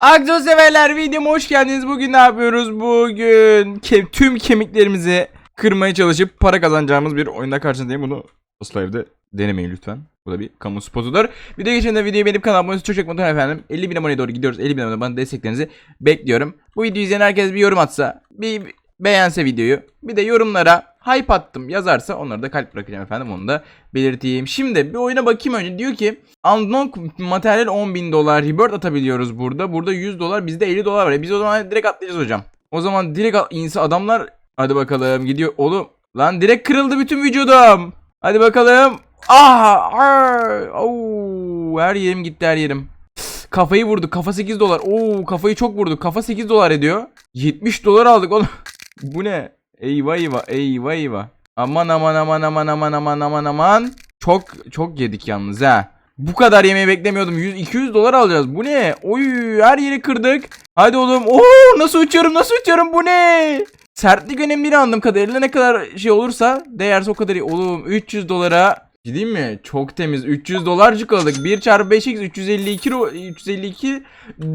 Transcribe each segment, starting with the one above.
Akso severler videoma hoş geldiniz. Bugün ne yapıyoruz? Bugün ke- tüm kemiklerimizi kırmaya çalışıp para kazanacağımız bir oyunda karşınızdayım. Bunu asla evde denemeyin lütfen. Bu da bir kamu spotudur. Video geçen videoyu beğenip kanalıma abone çok çok efendim. 50 bin aboneye doğru gidiyoruz. 50 bin abone bana desteklerinizi bekliyorum. Bu videoyu izleyen herkes bir yorum atsa, bir beğense videoyu, bir de yorumlara hype attım yazarsa onları da kalp bırakacağım efendim onu da belirteyim. Şimdi bir oyuna bakayım önce diyor ki Unknown materyal 10 bin dolar rebirth atabiliyoruz burada. Burada 100 dolar bizde 50 dolar var. E biz o zaman direkt atlayacağız hocam. O zaman direkt insan adamlar hadi bakalım gidiyor oğlum. Lan direkt kırıldı bütün vücudum. Hadi bakalım. Ah! au, her yerim gitti her yerim. Kafayı vurdu. Kafa 8 dolar. Oo kafayı çok vurdu. Kafa 8 dolar ediyor. 70 dolar aldık oğlum. Bu ne? Eyvah eyvah eyvah eyvah. Aman aman aman aman aman aman aman aman. Çok çok yedik yalnız ha. Bu kadar yemeği beklemiyordum. 100 200 dolar alacağız. Bu ne? Oy her yeri kırdık. Hadi oğlum. Oo nasıl uçuyorum? Nasıl uçuyorum? Bu ne? Sertlik önemli anladığım kadarıyla ne kadar şey olursa değerse o kadar iyi. Oğlum 300 dolara Gideyim mi? Çok temiz. 300 dolarcık aldık. 1 çarpı 5x 352 ro- 352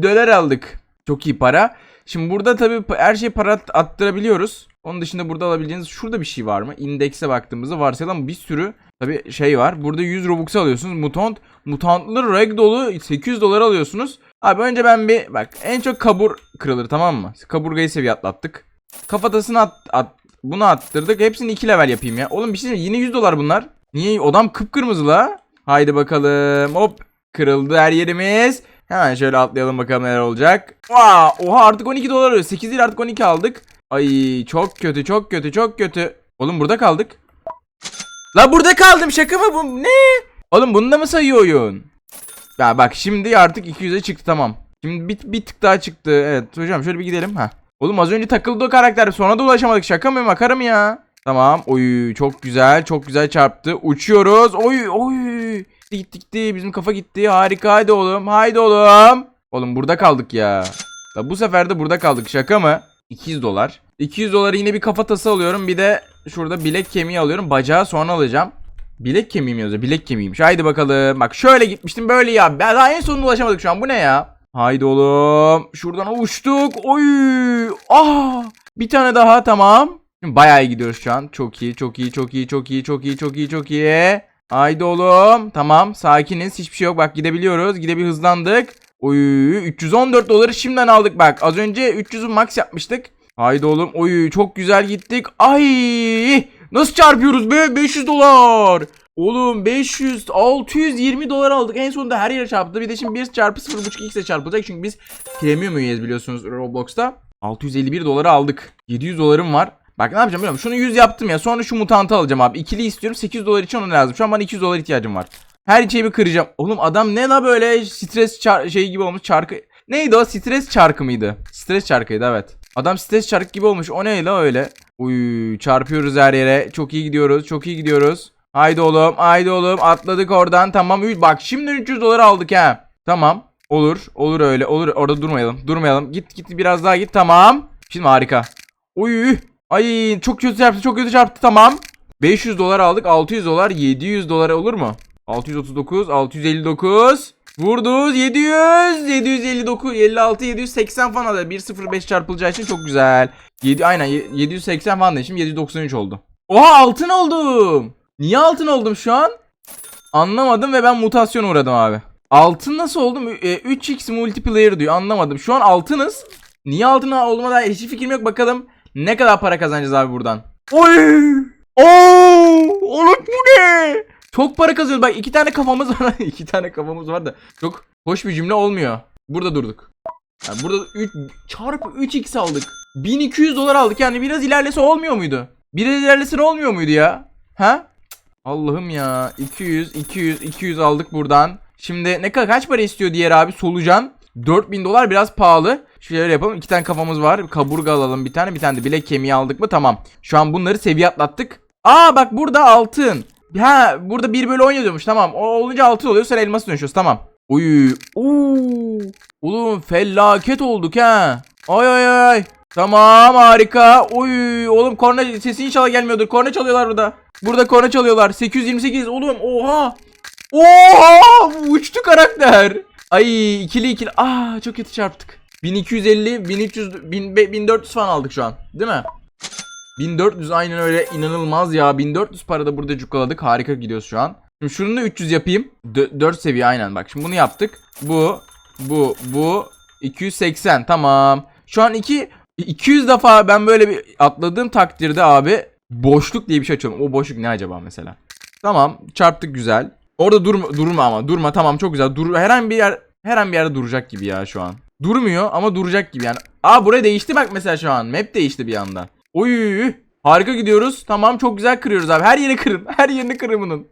dolar aldık. Çok iyi para. Şimdi burada tabii her şeyi para at- attırabiliyoruz. Onun dışında burada alabileceğiniz şurada bir şey var mı? İndekse baktığımızda varsayılan bir sürü tabii şey var. Burada 100 Robux alıyorsunuz. Mutant, mutantlı reg dolu 800 dolar alıyorsunuz. Abi önce ben bir bak en çok kabur kırılır tamam mı? Kaburgayı seviye atlattık. Kafatasını at, at bunu attırdık. Hepsini 2 level yapayım ya. Oğlum bir şey yine 100 dolar bunlar. Niye? Odam kıpkırmızı la. Haydi bakalım. Hop. Kırıldı her yerimiz. Hemen şöyle atlayalım bakalım neler olacak. Aa, oha artık 12 dolar alıyor. 8 değil artık 12 aldık. Ay çok kötü çok kötü çok kötü. Oğlum burada kaldık. La burada kaldım şaka mı bu? Ne? Oğlum bunu da mı sayıyor oyun? Ya bak şimdi artık 200'e çıktı tamam. Şimdi bir, bir tık daha çıktı. Evet hocam şöyle bir gidelim. ha. Oğlum az önce takıldı o karakter. Sonra da ulaşamadık. Şaka mı makara mı ya? Tamam. Oy çok güzel. Çok güzel çarptı. Uçuyoruz. Oy oy. Gitti gitti. Bizim kafa gitti. Harika. Haydi oğlum. Haydi oğlum. Oğlum burada kaldık ya. Bu sefer de burada kaldık. Şaka mı? 200 dolar. 200 dolara yine bir kafatası alıyorum. Bir de şurada bilek kemiği alıyorum. Bacağı sonra alacağım. Bilek kemiği mi yazıyor? Bilek kemiğiymiş. Haydi bakalım. Bak şöyle gitmiştim böyle ya. Ben daha en sonuna ulaşamadık şu an. Bu ne ya? Haydi oğlum. Şuradan uçtuk. Oy. Ah. Bir tane daha tamam. Bayağı iyi gidiyoruz şu an. Çok iyi, çok iyi, çok iyi, çok iyi, çok iyi, çok iyi, çok iyi. Haydi oğlum. Tamam, sakiniz. Hiçbir şey yok. Bak gidebiliyoruz. Gidebil hızlandık. Oy, 314 doları şimdiden aldık bak. Az önce 300'ü max yapmıştık. Haydi oğlum. Oy, çok güzel gittik. Ay! Nasıl çarpıyoruz be? 500 dolar. Oğlum 500 620 dolar aldık. En sonunda her yere çarptı. Bir de şimdi 1 çarpı 0.5 x ile çarpılacak. Çünkü biz premium üyeyiz biliyorsunuz Roblox'ta. 651 dolara aldık. 700 dolarım var. Bak ne yapacağım biliyor musun? Şunu 100 yaptım ya. Sonra şu mutantı alacağım abi. İkili istiyorum. 800 dolar için ona lazım. Şu an bana 200 dolar ihtiyacım var. Her şeyi kıracağım. Oğlum adam ne la böyle stres şey gibi olmuş çarkı. Neydi o? Stres çarkı mıydı? Stres çarkıydı evet. Adam stres çarkı gibi olmuş. O ne la öyle? Uy çarpıyoruz her yere. Çok iyi gidiyoruz. Çok iyi gidiyoruz. Haydi oğlum. Haydi oğlum. Atladık oradan. Tamam. Bak şimdi 300 dolar aldık ha. Tamam. Olur. Olur öyle. Olur. Orada durmayalım. Durmayalım. Git git biraz daha git. Tamam. Şimdi harika. Uy. Ay çok kötü çarptı. Çok kötü çarptı. Tamam. 500 dolar aldık. 600 dolar. 700 dolar olur mu? 639, 659. Vurduz 700, 759, 56, 780 falan da 105 çarpılacağı için çok güzel. 7 aynen ye- 780 falan da şimdi 793 oldu. Oha altın oldum. Niye altın oldum şu an? Anlamadım ve ben mutasyona uğradım abi. Altın nasıl oldum? E, 3x multiplayer diyor. Anlamadım. Şu an altınız. Niye altın olduğuma dair hiçbir fikrim yok. Bakalım ne kadar para kazanacağız abi buradan. Oy! Oo! Oğlum bu ne? Çok para kazanıyoruz. Bak iki tane kafamız var. iki tane kafamız var da çok hoş bir cümle olmuyor. Burada durduk. Yani burada 3 çarpı 3x aldık. 1200 dolar aldık. Yani biraz ilerlese olmuyor muydu? Biraz ilerlese olmuyor muydu ya? Ha? Allah'ım ya. 200, 200, 200 aldık buradan. Şimdi ne kadar kaç para istiyor diğer abi solucan? 4000 dolar biraz pahalı. Şöyle yapalım. iki tane kafamız var. Kaburga alalım bir tane. Bir tane de bilek kemiği aldık mı? Tamam. Şu an bunları seviye atlattık. Aa bak burada altın. Ha burada 1 bölü 10 yazıyormuş. Tamam. O olunca altın oluyor. Sonra elması dönüşüyoruz. Tamam. Uy. Uuu. Oğlum felaket olduk ha. Ay ay ay. Tamam harika. Uy. Oğlum korna sesi inşallah gelmiyordur. Korna çalıyorlar burada. Burada korna çalıyorlar. 828. Oğlum oha. Oha. Uçtu karakter. Ay ikili ikili. Aa çok kötü çarptık. 1250, 1300, 1000 be- 1400 falan aldık şu an. Değil mi? 1400 aynen öyle inanılmaz ya. 1400 para da burada cukkaladık. Harika gidiyoruz şu an. Şimdi şunu da 300 yapayım. 4 seviye aynen bak. Şimdi bunu yaptık. Bu, bu, bu 280 tamam. Şu an 2 200 defa ben böyle bir atladığım takdirde abi boşluk diye bir şey açıyorum. O boşluk ne acaba mesela? Tamam çarptık güzel. Orada durma, durma ama durma tamam çok güzel. Dur, her an bir yer her an bir yerde duracak gibi ya şu an. Durmuyor ama duracak gibi yani. Aa buraya değişti bak mesela şu an. Map değişti bir anda. Oy harika gidiyoruz. Tamam çok güzel kırıyoruz abi. Her yeri kırın. Her yerini kırın bunun.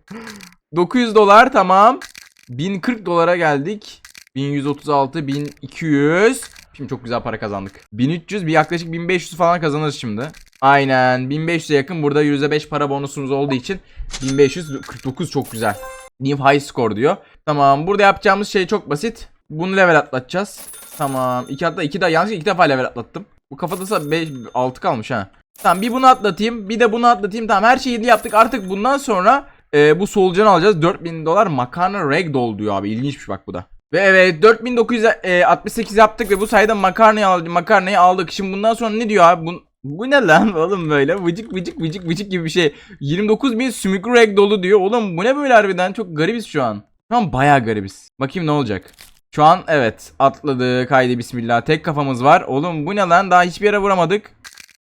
900 dolar tamam. 1040 dolara geldik. 1136 1200. Şimdi çok güzel para kazandık. 1300 bir yaklaşık 1500 falan kazanırız şimdi. Aynen 1500'e yakın burada %5 para bonusumuz olduğu için 1549 çok güzel. New high score diyor. Tamam burada yapacağımız şey çok basit. Bunu level atlatacağız. Tamam. iki hatta iki de yanlış iki defa level atlattım. Bu kafada 5 6 kalmış ha. Tamam bir bunu atlatayım, bir de bunu atlatayım. Tamam her şeyi yaptık. Artık bundan sonra e, bu solucanı alacağız. 4000 dolar makarna ragdoll diyor abi. İlginçmiş bak bu da. Ve evet 4968 yaptık ve bu sayede makarnayı aldık. Makarnayı aldık. Şimdi bundan sonra ne diyor abi? Bu, bu ne lan oğlum böyle vıcık vıcık vıcık vıcık gibi bir şey. 29.000 sümüklü ragdoll'u diyor. Oğlum bu ne böyle harbiden? Çok garibiz şu an. Şu an bayağı garibiz. Bakayım ne olacak. Şu an evet atladık. Haydi bismillah. Tek kafamız var. Oğlum bu ne lan? Daha hiçbir yere vuramadık.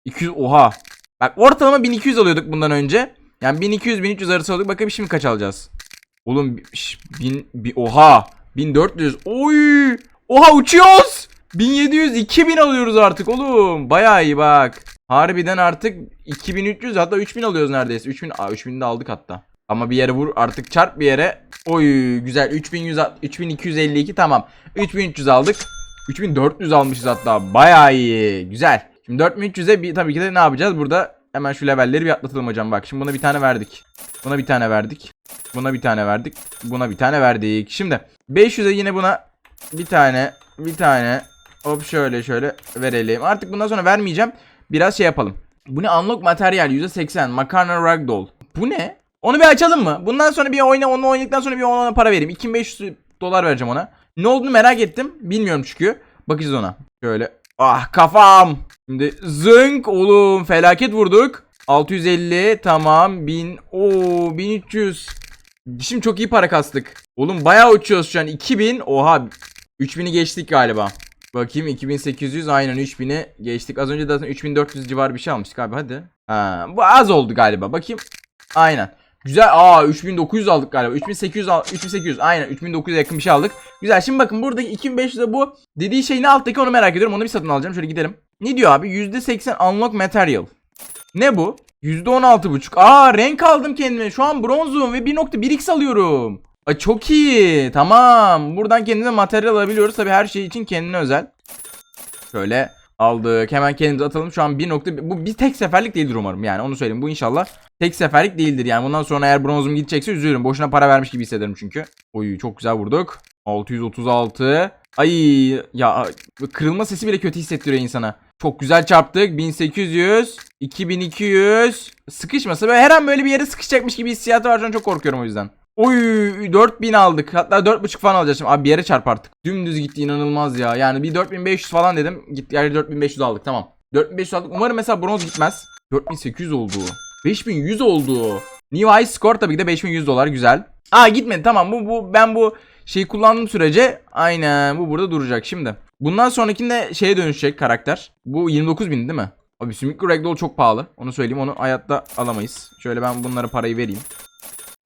200 oha. Bak ortalama 1200 alıyorduk bundan önce. Yani 1200 1300 arası alıyorduk. Bakalım şimdi kaç alacağız? Oğlum şş, bin, bi- oha 1400. Oy! Oha uçuyoruz. 1700 2000 alıyoruz artık oğlum. Bayağı iyi bak. Harbiden artık 2300 hatta 3000 alıyoruz neredeyse. 3000 aa 3000 de aldık hatta. Ama bir yere vur artık çarp bir yere. Oy güzel 3100 3252 tamam. 3300 aldık. 3400 almışız hatta. Bayağı iyi. Güzel. Şimdi 4300'e bir tabii ki de ne yapacağız? Burada hemen şu levelleri bir atlatalım hocam. Bak şimdi buna bir tane verdik. Buna bir tane verdik. Buna bir tane verdik. Buna bir tane verdik. Şimdi 500'e yine buna bir tane, bir tane hop şöyle şöyle verelim. Artık bundan sonra vermeyeceğim. Biraz şey yapalım. Bu ne? Unlock materyal %80. Makarna ragdoll. Bu ne? Onu bir açalım mı? Bundan sonra bir oyna onu oynadıktan sonra bir ona para vereyim. 2500 dolar vereceğim ona. Ne olduğunu merak ettim. Bilmiyorum çünkü. Bakacağız ona. Şöyle. Ah kafam. Şimdi zınk oğlum felaket vurduk. 650 tamam 1000 o 1300 Şimdi çok iyi para kastık. Oğlum bayağı uçuyoruz şu an 2000 oha 3000'i geçtik galiba. Bakayım 2800 aynen 3000'i geçtik. Az önce zaten 3400 civarı bir şey almıştık abi hadi. Ha, bu az oldu galiba. Bakayım. Aynen. Güzel. Aa 3900 aldık galiba. 3800 al 3800 aynen 3900'e yakın bir şey aldık. Güzel. Şimdi bakın buradaki 2500'de bu dediği şey ne alttaki onu merak ediyorum. Onu bir satın alacağım. Şöyle gidelim. Ne diyor abi? %80 unlock material. Ne bu? %16.5. Aa renk aldım kendime. Şu an bronzum ve 1.1x alıyorum. Ay çok iyi. Tamam. Buradan kendimize materyal alabiliyoruz. Tabi her şey için kendine özel. Şöyle aldık. Hemen kendimize atalım. Şu an 1. nokta- Bu bir tek seferlik değildir umarım. Yani onu söyleyeyim. Bu inşallah tek seferlik değildir. Yani bundan sonra eğer bronzum gidecekse üzülürüm. Boşuna para vermiş gibi hissederim çünkü. Oy çok güzel vurduk. 636. Ay ya kırılma sesi bile kötü hissettiriyor insana. Çok güzel çarptık. 1800, 2200. Sıkışmasa böyle her an böyle bir yere sıkışacakmış gibi hissiyatı var. Çok korkuyorum o yüzden. Oy 4000 aldık. Hatta 4.5 falan alacağız şimdi. Abi bir yere çarp artık. Dümdüz gitti inanılmaz ya. Yani bir 4500 falan dedim. Gitti yani 4500 aldık tamam. 4500 aldık. Umarım mesela bronz gitmez. 4800 oldu. 5100 oldu. New high score tabii ki de 5100 dolar güzel. Aa gitmedi tamam bu bu ben bu şeyi kullandığım sürece aynen bu burada duracak şimdi. Bundan sonrakinde şeye dönüşecek karakter. Bu 29 bin değil mi? Abi Sümüklü Ragdoll çok pahalı. Onu söyleyeyim onu hayatta alamayız. Şöyle ben bunlara parayı vereyim.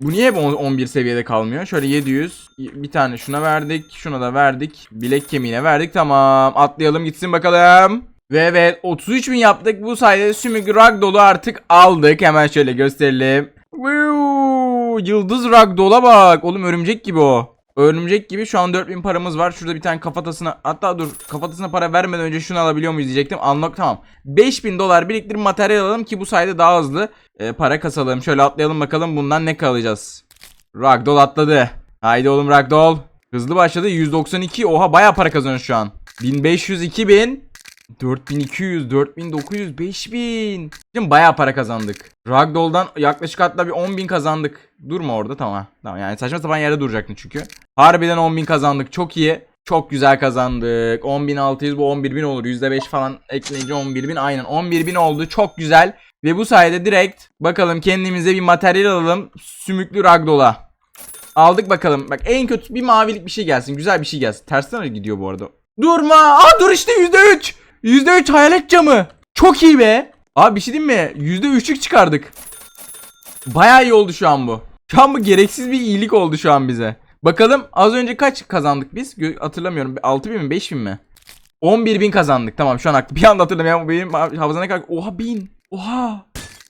Bu niye hep on- 11 seviyede kalmıyor? Şöyle 700. Bir tane şuna verdik. Şuna da verdik. Bilek kemiğine verdik. Tamam. Atlayalım gitsin bakalım. Ve evet 33 bin yaptık. Bu sayede Sümük Ragdoll'u artık aldık. Hemen şöyle gösterelim. Yıldız Ragdoll'a bak. Oğlum örümcek gibi o. Örümcek gibi şu an 4000 paramız var. Şurada bir tane kafatasına hatta dur kafatasına para vermeden önce şunu alabiliyor muyuz diyecektim. Unlock tamam. 5000 dolar biriktirip materyal alalım ki bu sayede daha hızlı e, para kasalım. Şöyle atlayalım bakalım bundan ne kalacağız. Ragdoll atladı. Haydi oğlum Ragdoll. Hızlı başladı. 192. Oha baya para kazanıyoruz şu an. 1500 2000 4200, 4900, 5000. Şimdi bayağı para kazandık. Ragdoll'dan yaklaşık hatta bir 10.000 kazandık. Durma orada tamam. Tamam yani saçma sapan yerde duracaktın çünkü. Harbiden 10.000 kazandık. Çok iyi. Çok güzel kazandık. 10.600 bu 11.000 olur. %5 falan ekleyince 11.000 aynen 11.000 oldu. Çok güzel. Ve bu sayede direkt bakalım kendimize bir materyal alalım. Sümüklü ragdola. Aldık bakalım. Bak en kötü bir mavilik bir şey gelsin. Güzel bir şey gelsin. Tersten gidiyor bu arada. Durma. Aa dur işte %3. %3 hayalet camı. Çok iyi be. Abi bir şey diyeyim mi? %3'lük çıkardık. Baya iyi oldu şu an bu. Şu an bu gereksiz bir iyilik oldu şu an bize. Bakalım az önce kaç kazandık biz? Hatırlamıyorum. 6000 mi 5000 mi? 11.000 kazandık. Tamam şu an aklı. Bir anda hatırlamıyorum. Benim hafızana kadar. Oha 1000. Oha.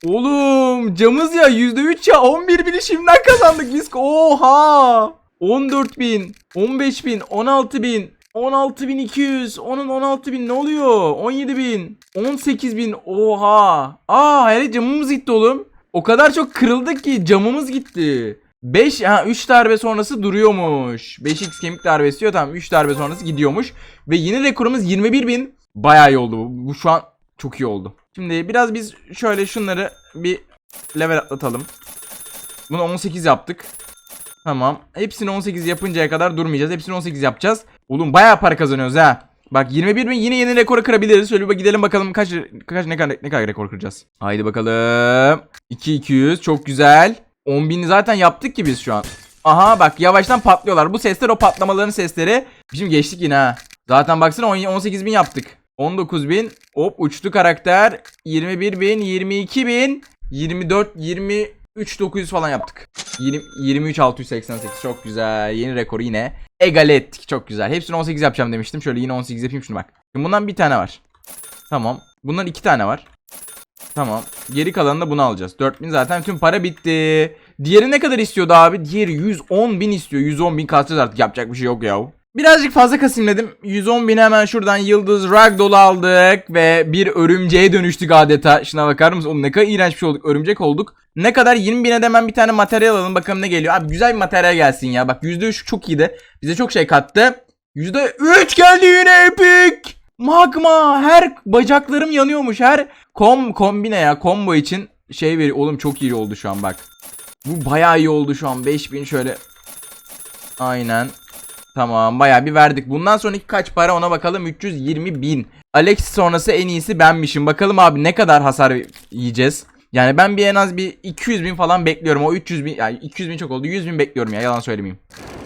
Oğlum camız ya %3 ya 11.000'i şimdiden kazandık biz. Oha. 14.000, 15.000, 16.000, 16.200, onun 16.000 ne oluyor? 17.000, 18.000 oha. Aa hayır camımız gitti oğlum. O kadar çok kırıldık ki camımız gitti. 5 ha 3 darbe sonrası duruyormuş. 5x kemik darbesi diyor tamam 3 darbe sonrası gidiyormuş. Ve yeni rekorumuz 21.000. Bayağı iyi oldu bu. Bu şu an çok iyi oldu. Şimdi biraz biz şöyle şunları bir level atlatalım. Bunu 18 yaptık. Tamam. Hepsini 18 yapıncaya kadar durmayacağız. Hepsini 18 yapacağız. Oğlum bayağı para kazanıyoruz ha. Bak 21 bin yine yeni rekoru kırabiliriz. Şöyle bir gidelim bakalım kaç kaç ne kadar ne kadar rekor kıracağız. Haydi bakalım. 2200 çok güzel. 10 bini zaten yaptık ki biz şu an. Aha bak yavaştan patlıyorlar. Bu sesler o patlamaların sesleri. Şimdi geçtik yine ha. Zaten baksana 18 bin yaptık. 19 bin. Hop uçtu karakter. 21 bin. 22 bin. 24 23 900 falan yaptık. 20, 23 688 çok güzel. Yeni rekoru yine egale ettik. Çok güzel. Hepsini 18 yapacağım demiştim. Şöyle yine 18 yapayım şunu bak. Şimdi bundan bir tane var. Tamam. Bundan iki tane var. Tamam. Geri kalanını da bunu alacağız. 4000 zaten tüm para bitti. Diğeri ne kadar istiyordu abi? Diğeri 110 bin istiyor. 110 bin kasacağız artık. Yapacak bir şey yok ya. Birazcık fazla kasayım dedim. 110 bin hemen şuradan yıldız ragdoll aldık. Ve bir örümceğe dönüştük adeta. Şuna bakar mısın? Oğlum ne kadar iğrenç bir şey olduk. Örümcek olduk. Ne kadar 20 bine de hemen bir tane materyal alalım. Bakalım ne geliyor. Abi güzel bir materyal gelsin ya. Bak %3 çok iyiydi. Bize çok şey kattı. %3 geldi yine epic. Magma. Her bacaklarım yanıyormuş. Her kom kombine ya. Combo için şey veriyor. Oğlum çok iyi oldu şu an bak. Bu bayağı iyi oldu şu an. 5000 şöyle. Aynen. Tamam bayağı bir verdik. Bundan sonraki kaç para ona bakalım. 320 bin. Alex sonrası en iyisi benmişim. Bakalım abi ne kadar hasar yiyeceğiz. Yani ben bir en az bir 200 bin falan bekliyorum. O 300 bin yani 200 bin çok oldu. 100 bin bekliyorum ya yalan söylemeyeyim.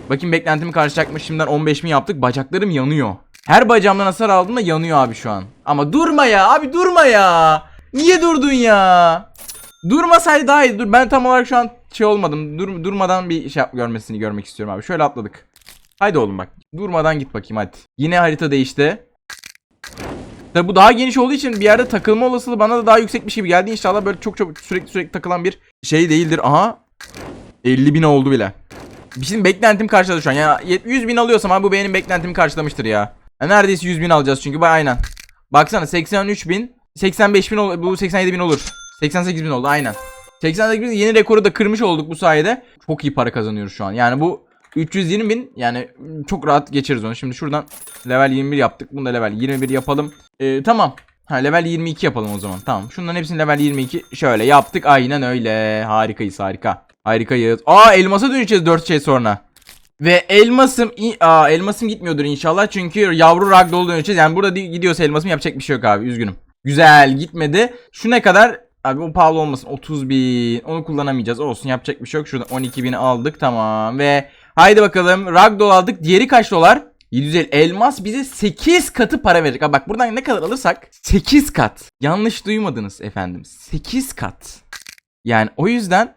Bakayım beklentimi karşılayacakmış. Şimdiden 15 bin yaptık. Bacaklarım yanıyor. Her bacağımdan hasar aldığımda yanıyor abi şu an. Ama durma ya abi durma ya. Niye durdun ya? Durmasaydı daha iyi. Dur ben tam olarak şu an şey olmadım. Dur, durmadan bir şey görmesini görmek istiyorum abi. Şöyle atladık. Haydi oğlum bak. Durmadan git bakayım hadi. Yine harita değişti. Tabi bu daha geniş olduğu için bir yerde takılma olasılığı bana da daha yüksekmiş gibi geldi. İnşallah böyle çok çok sürekli sürekli takılan bir şey değildir. Aha. 50 bin oldu bile. Bizim beklentim karşıladı şu an. Yani 100 bin alıyorsam abi bu benim beklentimi karşılamıştır ya. ya neredeyse 100 bin alacağız çünkü. Bak aynen. Baksana 83 bin. 85 bin. Bu 87 bin olur. 88 bin oldu aynen. 88 bin yeni rekoru da kırmış olduk bu sayede. Çok iyi para kazanıyoruz şu an. Yani bu 320 bin yani çok rahat geçeriz onu. Şimdi şuradan level 21 yaptık. Bunu da level 21 yapalım. Ee, tamam. Ha level 22 yapalım o zaman. Tamam. Şunların hepsini level 22 şöyle yaptık. Aynen öyle. Harikayız harika. Harikayız. Aa elmasa döneceğiz 4 şey sonra. Ve elmasım aa elmasım gitmiyordur inşallah çünkü yavru ragdoll döneceğiz. Yani burada gidiyorsa elmasım yapacak bir şey yok abi. Üzgünüm. Güzel gitmedi. Şu ne kadar? Abi o pahalı olmasın. 30 bin. Onu kullanamayacağız. Olsun yapacak bir şey yok. Şuradan 12 bini aldık. Tamam. Ve haydi bakalım. Ragdoll aldık. Diğeri kaç dolar? 750 elmas bize 8 katı para verecek. Abi bak buradan ne kadar alırsak 8 kat. Yanlış duymadınız efendim. 8 kat. Yani o yüzden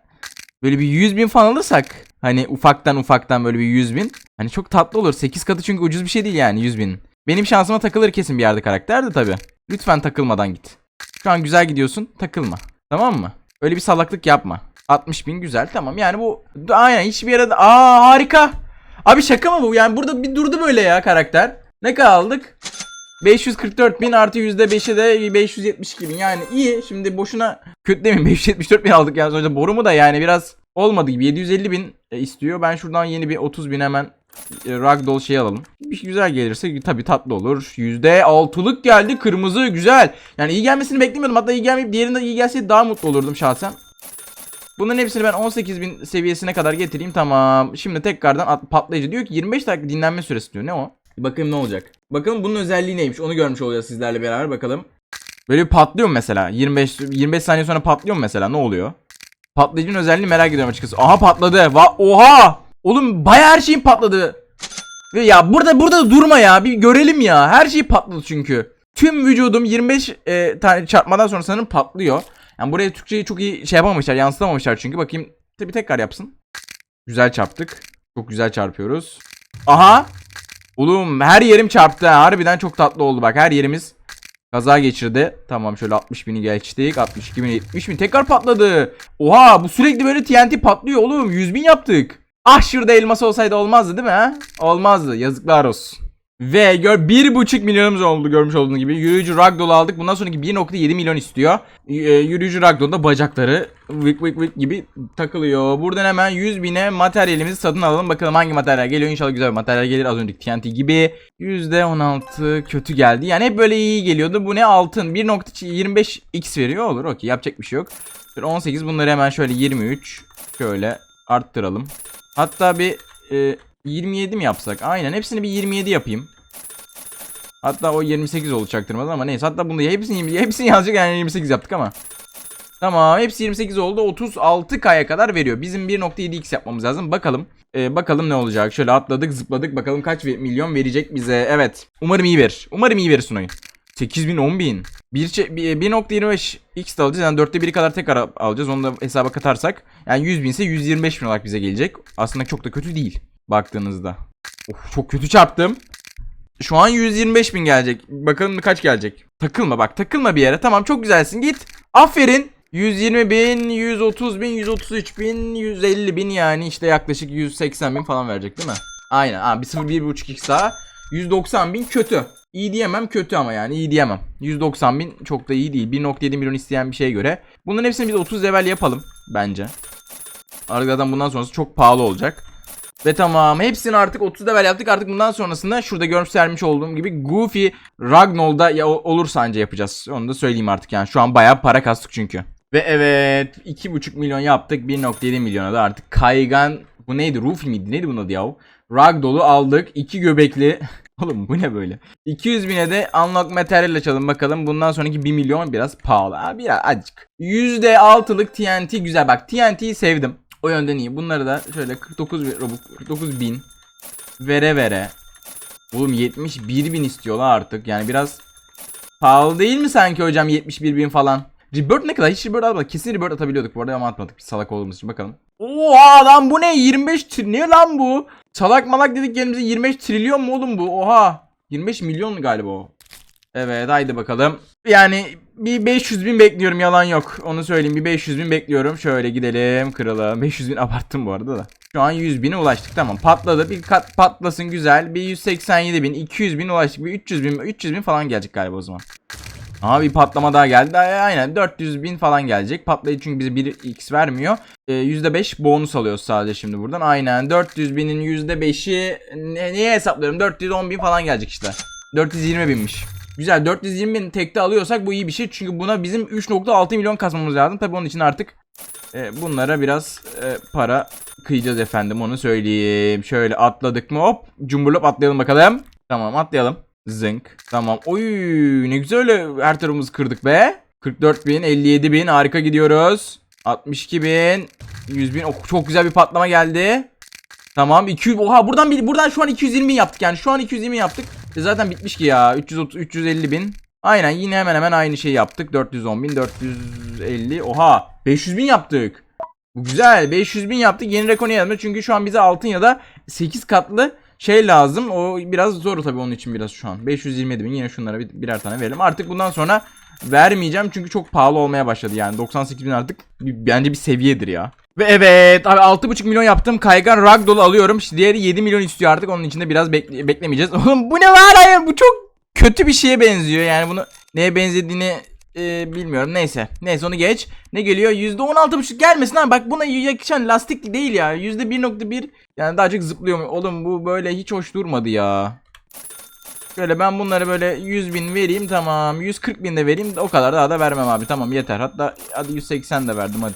böyle bir 100 bin falan alırsak hani ufaktan ufaktan böyle bir 100 bin. Hani çok tatlı olur. 8 katı çünkü ucuz bir şey değil yani 100 bin. Benim şansıma takılır kesin bir yerde karakter de tabi. Lütfen takılmadan git. Şu an güzel gidiyorsun takılma. Tamam mı? Öyle bir salaklık yapma. 60 bin güzel tamam yani bu aynen hiçbir yere de aa harika. Abi şaka mı bu yani burada bir durdu böyle ya karakter. Ne kadar aldık? 544 bin artı %5'e de 572 bin yani iyi şimdi boşuna kötü demeyeyim 574 bin aldık yani sonuçta boru mu da yani biraz olmadı gibi 750 bin e, istiyor ben şuradan yeni bir 30 bin hemen e, ragdoll şey alalım. Bir şey güzel gelirse tabii tatlı olur. %6'lık geldi. Kırmızı güzel. Yani iyi gelmesini beklemiyordum. Hatta iyi gelmeyip diğerinde iyi gelseydi daha mutlu olurdum şahsen. Bunların hepsini ben 18.000 seviyesine kadar getireyim. Tamam. Şimdi tekrardan at- patlayıcı diyor ki 25 dakika dinlenme süresi diyor. Ne o? Bakalım ne olacak. Bakalım bunun özelliği neymiş onu görmüş olacağız sizlerle beraber bakalım. Böyle bir patlıyor mu mesela? 25 25 saniye sonra patlıyor mu mesela? Ne oluyor? Patlayıcının özelliğini merak ediyorum açıkçası. Aha patladı. Va Oha! Oğlum bayağı her şeyin patladı. Ya burada burada da durma ya. Bir görelim ya. Her şey patladı çünkü. Tüm vücudum 25 e, tane çarpmadan sonra sanırım patlıyor. Yani buraya Türkçeyi çok iyi şey yapamamışlar, yansıtamamışlar çünkü. Bakayım tabii tekrar yapsın. Güzel çarptık. Çok güzel çarpıyoruz. Aha! Oğlum her yerim çarptı. ha. Harbiden çok tatlı oldu bak. Her yerimiz kaza geçirdi. Tamam şöyle 60 bini geçtik. 62 bin 70 bin tekrar patladı. Oha bu sürekli böyle TNT patlıyor oğlum. 100 bin yaptık. Ah şurada elmas olsaydı olmazdı değil mi? Olmazdı. Yazıklar olsun. Ve gör 1.5 milyonumuz oldu görmüş olduğunuz gibi. Yürüyücü ragdoll aldık. Bundan sonraki 1.7 milyon istiyor. Ee, yürüyücü ragdoll'da bacakları vık vık vık gibi takılıyor. Buradan hemen 100 bine materyalimizi satın alalım. Bakalım hangi materyal geliyor. İnşallah güzel bir materyal gelir. Az önceki TNT gibi. %16 kötü geldi. Yani hep böyle iyi geliyordu. Bu ne altın. 1.25x veriyor. Olur okey yapacak bir şey yok. Şöyle 18 bunları hemen şöyle 23. Şöyle arttıralım. Hatta bir e, 27 mi yapsak? Aynen hepsini bir 27 yapayım. Hatta o 28 olacaktır ama neyse. Hatta bunu hepsini hepsini yazacak yani 28 yaptık ama. Tamam hepsi 28 oldu 36k'ya kadar veriyor. Bizim 1.7x yapmamız lazım. Bakalım. Ee, bakalım ne olacak. Şöyle atladık zıpladık bakalım kaç milyon verecek bize. Evet. Umarım iyi verir. Umarım iyi verir Sunoy. 8000 10000. Bir çe- bir- 1.25x de alacağız. Yani dörtte biri kadar tekrar al- alacağız. Onu da hesaba katarsak. Yani 100 bin ise 125 bin olarak bize gelecek. Aslında çok da kötü değil. Baktığınızda. Of çok kötü çarptım. Şu an 125 bin gelecek. Bakalım kaç gelecek. Takılma bak takılma bir yere. Tamam çok güzelsin git. Aferin. 120 bin, 130 bin, 133 bin, 150 bin yani işte yaklaşık 180 bin falan verecek değil mi? Aynen. Aa, bir 0 1.5 x daha. 190 bin kötü. İyi diyemem kötü ama yani iyi diyemem. 190 bin çok da iyi değil. 1.7 milyon isteyen bir şeye göre. Bunların hepsini biz 30 level yapalım bence. Aradan bundan sonrası çok pahalı olacak. Ve tamam hepsini artık 30 level yaptık. Artık bundan sonrasında şurada göstermiş olduğum gibi Goofy Ragnall'da ya olursa anca yapacağız. Onu da söyleyeyim artık yani. Şu an bayağı para kastık çünkü. Ve evet 2.5 milyon yaptık. 1.7 milyona da artık kaygan bu neydi? Roofy miydi? Neydi bunun adı ya? Ragdoll'u aldık. 2 göbekli. Oğlum bu ne böyle? 200 bine de unlock materyal açalım bakalım. Bundan sonraki 1 milyon biraz pahalı. Ha, biraz azıcık. %6'lık TNT güzel. Bak TNT'yi sevdim. O yönden iyi. Bunları da şöyle 49 bin- Robux, 49 bin vere vere. Oğlum 71 bin istiyorlar artık. Yani biraz pahalı değil mi sanki hocam 71 bin falan? Rebirth ne kadar? Hiç Rebirth atmadık. Kesin Rebirth atabiliyorduk bu arada ama atmadık. Biz salak olduğumuz için bakalım. Oha lan bu ne? 25 tri ne lan bu? Salak malak dedik kendimize 25 trilyon mu oğlum bu? Oha. 25 milyon galiba o. Evet haydi bakalım. Yani bir 500 bin bekliyorum yalan yok. Onu söyleyeyim bir 500 bin bekliyorum. Şöyle gidelim kıralım. 500 bin abarttım bu arada da. Şu an 100 bine ulaştık tamam patladı bir kat patlasın güzel bir 187 bin 200 bin ulaştık bir 300 bin 300 bin falan gelecek galiba o zaman. Aha bir patlama daha geldi. Ay- Aynen 400 bin falan gelecek. Patlayıcı çünkü bize 1x vermiyor. Ee, %5 bonus alıyoruz sadece şimdi buradan. Aynen 400 binin %5'i ne, neye hesaplıyorum? 410 bin falan gelecek işte. 420 binmiş. Güzel 420 bin tekte alıyorsak bu iyi bir şey. Çünkü buna bizim 3.6 milyon kasmamız lazım. Tabi onun için artık e, bunlara biraz e, para kıyacağız efendim onu söyleyeyim. Şöyle atladık mı hop cumburlop atlayalım bakalım. Tamam atlayalım. Zınk. Tamam. Oy ne güzel öyle her tarafımızı kırdık be. 44 bin, 57 bin harika gidiyoruz. 62 bin, 100 bin. Oh, çok güzel bir patlama geldi. Tamam 200 oha buradan buradan şu an 220 bin yaptık yani şu an 220 bin yaptık. E zaten bitmiş ki ya 330 350 bin. Aynen yine hemen hemen aynı şeyi yaptık. 410 bin 450 oha 500 bin yaptık. Güzel 500 bin yaptık yeni rekor yazma çünkü şu an bize altın ya da 8 katlı şey lazım. O biraz zor tabii onun için biraz şu an. 527 bin yine şunlara bir, birer tane verelim. Artık bundan sonra vermeyeceğim çünkü çok pahalı olmaya başladı yani. 98 bin artık bir- bence bir seviyedir ya. Ve evet abi 6.5 milyon yaptım. Kaygan Ragdoll'u alıyorum. İşte diğeri 7 milyon istiyor artık. Onun için de biraz bekle- beklemeyeceğiz. Oğlum bu ne var hayır bu çok kötü bir şeye benziyor. Yani bunu neye benzediğini e, bilmiyorum. Neyse. Neyse onu geç. Ne geliyor? %16.5 gelmesin abi. Bak buna yakışan lastik değil ya. %1.1 yani daha çok zıplıyor. Oğlum bu böyle hiç hoş durmadı ya. Şöyle ben bunları böyle 100 bin vereyim tamam. 140 bin de vereyim. O kadar daha da vermem abi. Tamam yeter. Hatta hadi 180 de verdim hadi.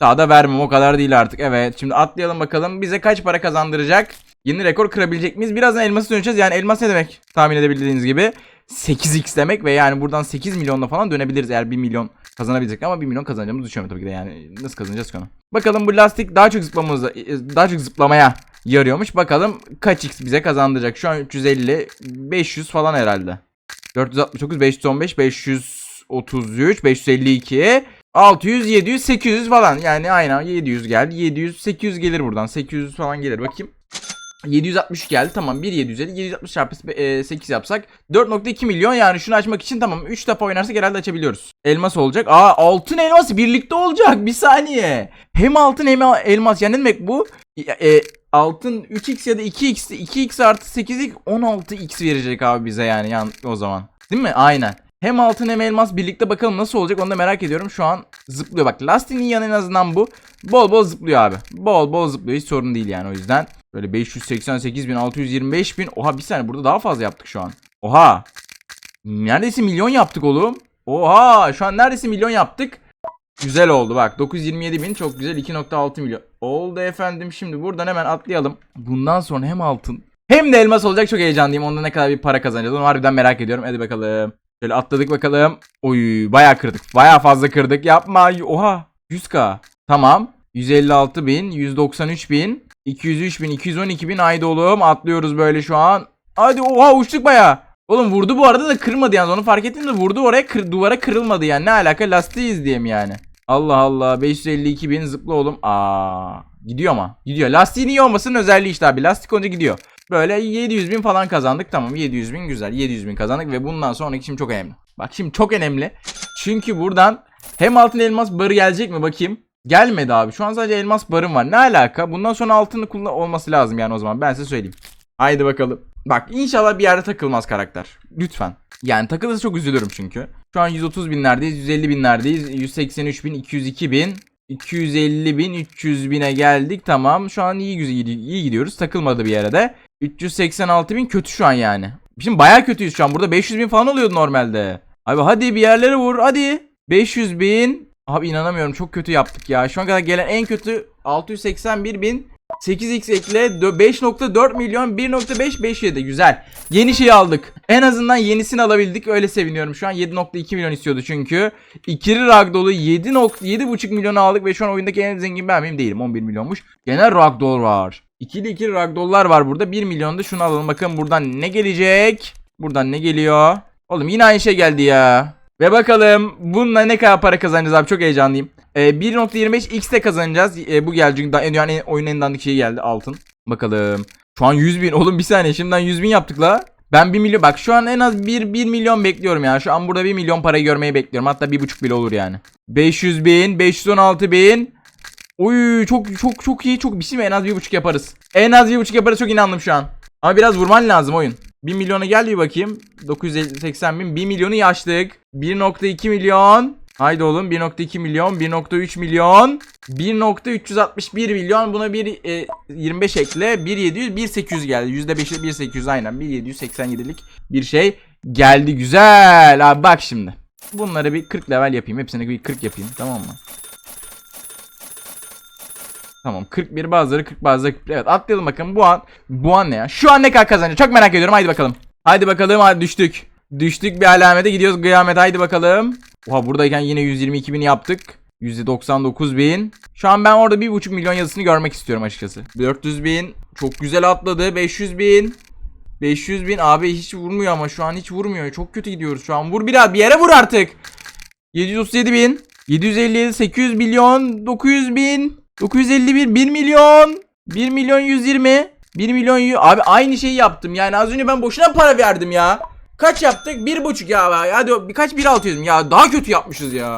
Daha da vermem o kadar değil artık. Evet şimdi atlayalım bakalım. Bize kaç para kazandıracak? Yeni rekor kırabilecek miyiz? Birazdan elması döneceğiz. Yani elmas ne demek? Tahmin edebildiğiniz gibi 8x demek ve yani buradan 8 milyonla falan dönebiliriz eğer 1 milyon kazanabilsek ama 1 milyon kazanacağımızı düşünüyorum tabii ki de yani nasıl kazanacağız ki onu. Bakalım bu lastik daha çok zıplamamıza daha çok zıplamaya yarıyormuş. Bakalım kaç x bize kazandıracak. Şu an 350 500 falan herhalde. 469 515 533 552 600 700 800 falan yani aynen 700 geldi 700 800 gelir buradan 800 falan gelir bakayım 760 geldi tamam 1 750 760 çarpı e, 8 yapsak 4.2 milyon yani şunu açmak için tamam 3 defa oynarsak herhalde açabiliyoruz. Elmas olacak. Aa altın elmas birlikte olacak bir saniye. Hem altın hem elmas yani ne demek bu? E, altın 3x ya da 2x 2x artı 8x 16x verecek abi bize yani, yani o zaman. Değil mi? Aynen. Hem altın hem elmas birlikte bakalım nasıl olacak onu da merak ediyorum. Şu an zıplıyor bak. Lastiğinin yanı en azından bu. Bol bol zıplıyor abi. Bol bol zıplıyor. Hiç sorun değil yani o yüzden. Böyle 588 bin 625 bin. Oha bir saniye burada daha fazla yaptık şu an. Oha. Neredeyse milyon yaptık oğlum. Oha şu an neredeyse milyon yaptık. Güzel oldu bak 927 bin çok güzel 2.6 milyon. Oldu efendim şimdi buradan hemen atlayalım. Bundan sonra hem altın hem de elmas olacak çok heyecanlıyım. Onda ne kadar bir para kazanacağız onu harbiden merak ediyorum. Hadi bakalım. Şöyle atladık bakalım. Oy bayağı kırdık. Bayağı fazla kırdık. Yapma. Oha. 100k. Tamam. 156 bin. 193 bin. 203 bin. 212 bin. Haydi oğlum. Atlıyoruz böyle şu an. Hadi oha uçtuk bayağı. Oğlum vurdu bu arada da kırmadı yani onu fark ettim de vurdu oraya kır, duvara kırılmadı yani ne alaka lastiğiz diyeyim yani. Allah Allah 552 bin zıpla oğlum. Aa gidiyor ama gidiyor. Lastiğin iyi olmasının özelliği işte abi lastik olunca gidiyor. Böyle 700 bin falan kazandık tamam 700 bin güzel 700 bin kazandık ve bundan sonraki şimdi çok önemli. Bak şimdi çok önemli. Çünkü buradan hem altın elmas barı gelecek mi bakayım. Gelmedi abi şu an sadece elmas barım var ne alaka bundan sonra altını kullan olması lazım yani o zaman ben size söyleyeyim. Haydi bakalım. Bak inşallah bir yerde takılmaz karakter. Lütfen. Yani takılırsa çok üzülürüm çünkü. Şu an 130 binlerdeyiz, 150 binlerdeyiz, 183 bin, 202 bin, 250 bin, 300 bine geldik. Tamam şu an iyi, iyi, iyi gidiyoruz. Takılmadı bir yere de. 386 bin kötü şu an yani. Şimdi baya kötüyüz şu an. Burada 500 bin falan oluyordu normalde. Abi hadi bir yerlere vur hadi. 500 bin. Abi inanamıyorum çok kötü yaptık ya. Şu an kadar gelen en kötü 681 bin. 8x ekle 5.4 milyon 1.557 güzel. Yeni şey aldık. En azından yenisini alabildik. Öyle seviniyorum. Şu an 7.2 milyon istiyordu çünkü. İkili Ragdoll'u 7.7.5 milyon aldık ve şu an oyundaki en zengin ben miyim değilim. 11 milyonmuş. Genel Ragdoll var. İkili ikili Ragdoll'lar var burada. 1 milyonda şunu alalım. Bakın buradan ne gelecek? Buradan ne geliyor? Oğlum yine aynı şey geldi ya. Ve bakalım bununla ne kadar para kazanacağız abi çok heyecanlıyım. Ee, 1.25 x'te kazanacağız. Ee, bu geldi çünkü daha, yani oyunun en dandik şeyi geldi altın. Bakalım. Şu an 100 bin. Oğlum bir saniye şimdiden 100 bin yaptık la. Ben 1 milyon bak şu an en az 1, 1 milyon bekliyorum ya. Şu an burada 1 milyon parayı görmeyi bekliyorum. Hatta 1.5 bile olur yani. 500 bin, 516 bin. Oy çok çok çok iyi çok bir şey mi en az 1.5 yaparız. En az 1.5 yaparız çok inandım şu an. Ama biraz vurman lazım oyun. 1 milyona geldi bir bakayım. 980 bin. 1 milyonu yaştık. 1.2 milyon. Haydi oğlum 1.2 milyon, 1.3 milyon, 1.361 milyon. Buna bir e, 25 ekle. 1.700, 1.800 geldi. %5'e 1.800 aynen. 1.787'lik bir şey geldi. Güzel. Abi bak şimdi. Bunları bir 40 level yapayım. Hepsini bir 40 yapayım. Tamam mı? Tamam 41 bazıları 40 bazıları 40. Evet atlayalım bakalım bu an bu an ne ya? Şu an ne kadar kazanacak? Çok merak ediyorum. Haydi bakalım. Haydi bakalım hadi düştük. Düştük bir alamete gidiyoruz kıyamet haydi bakalım. Oha buradayken yine 122 bin yaptık. %99 bin. Şu an ben orada 1.5 milyon yazısını görmek istiyorum açıkçası. 400 bin. Çok güzel atladı. 500 bin. 500 bin. Abi hiç vurmuyor ama şu an hiç vurmuyor. Çok kötü gidiyoruz şu an. Vur biraz bir yere vur artık. 737 bin. 757 800 milyon. 900 bin. 951 1 milyon. 1 milyon 120 1 milyon Abi aynı şeyi yaptım. Yani az önce ben boşuna para verdim ya. Kaç yaptık? 1.5 ya. Hadi birkaç 1.600 ya daha kötü yapmışız ya